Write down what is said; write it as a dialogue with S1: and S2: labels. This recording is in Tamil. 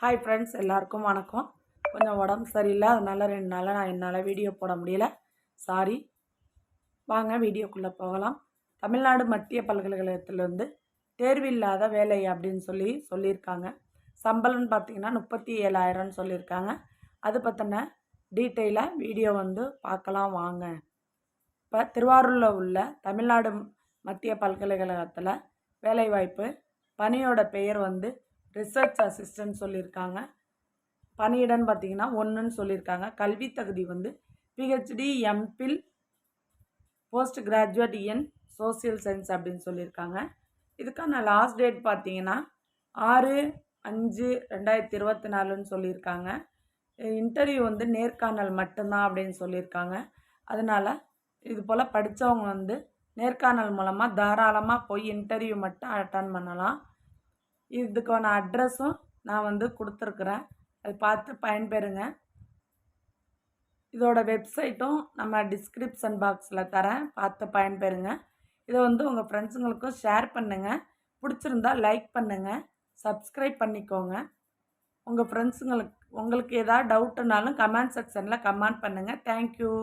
S1: ஹாய் ஃப்ரெண்ட்ஸ் எல்லாருக்கும் வணக்கம். கொஞ்சம் உடம்பு சரியில்லை அதனால் ரெண்டு நாளாக நான் என்னால் வீடியோ போட முடியல. சாரி வாங்க வீடியோக்குள்ளே போகலாம். தமிழ்நாடு மத்திய பல்கலைக்கழகத்திலேருந்து தேர்வில்லாத வேலை அப்படின்னு சொல்லி சொல்லியிருக்காங்க. சம்பளம்னு பார்த்தீங்கன்னா முப்பத்தி ஏழாயிரம்னு சொல்லியிருக்காங்க. அது பற்றின டீட்டெயிலாக வீடியோ வந்து பார்க்கலாம் வாங்க. இப்போ திருவாரூரில் உள்ள தமிழ்நாடு மத்திய பல்கலைக்கழகத்தில் வேலைவாய்ப்பு பணியோட பெயர் வந்து ரிசர்ச் அசிஸ்டன்ட் சொல்லியிருக்காங்க பணியிடம்னு பார்த்தீங்கன்னா ஒன்றுன்னு சொல்லியிருக்காங்க கல்வி தகுதி வந்து PhD MPhil post graduate in social science அப்படின்னு சொல்லியிருக்காங்க இதுக்கான லாஸ்ட் டேட் பார்த்தீங்கன்னா ஆறு அஞ்சு ரெண்டாயிரத்தி இருபத்தி நாலுன்னு சொல்லியிருக்காங்க இன்டர்வியூ வந்து நேர்காணல் மட்டும்தான் அப்படின்னு சொல்லியிருக்காங்க அதனால் இது போல் படித்தவங்க வந்து நேர்காணல் மூலமாக தாராளமாக போய் இன்டர்வியூ மட்டும் அட்டன் பண்ணலாம். இதுக்கான அட்ரஸும் நான் வந்து கொடுத்துருக்குறேன். அது பார்த்து பயன்பெறுங்க. இதோட வெப்சைட்டும் நம்ம டிஸ்கிரிப்ஷன் பாக்ஸில் தரேன். பார்த்து பயன்பெறுங்க. இதை வந்து உங்கள் ஃப்ரெண்ட்ஸுங்களுக்கும் ஷேர் பண்ணுங்கள் பிடிச்சிருந்தா லைக் பண்ணுங்கள் சப்ஸ்கிரைப் பண்ணிக்கோங்க. உங்கள் ஃப்ரெண்ட்ஸுங்களுக்கு உங்களுக்கு ஏதாவது டவுட்டுனாலும் கமெண்ட் செக்ஷனில் கமெண்ட் பண்ணுங்கள் தேங்க்யூ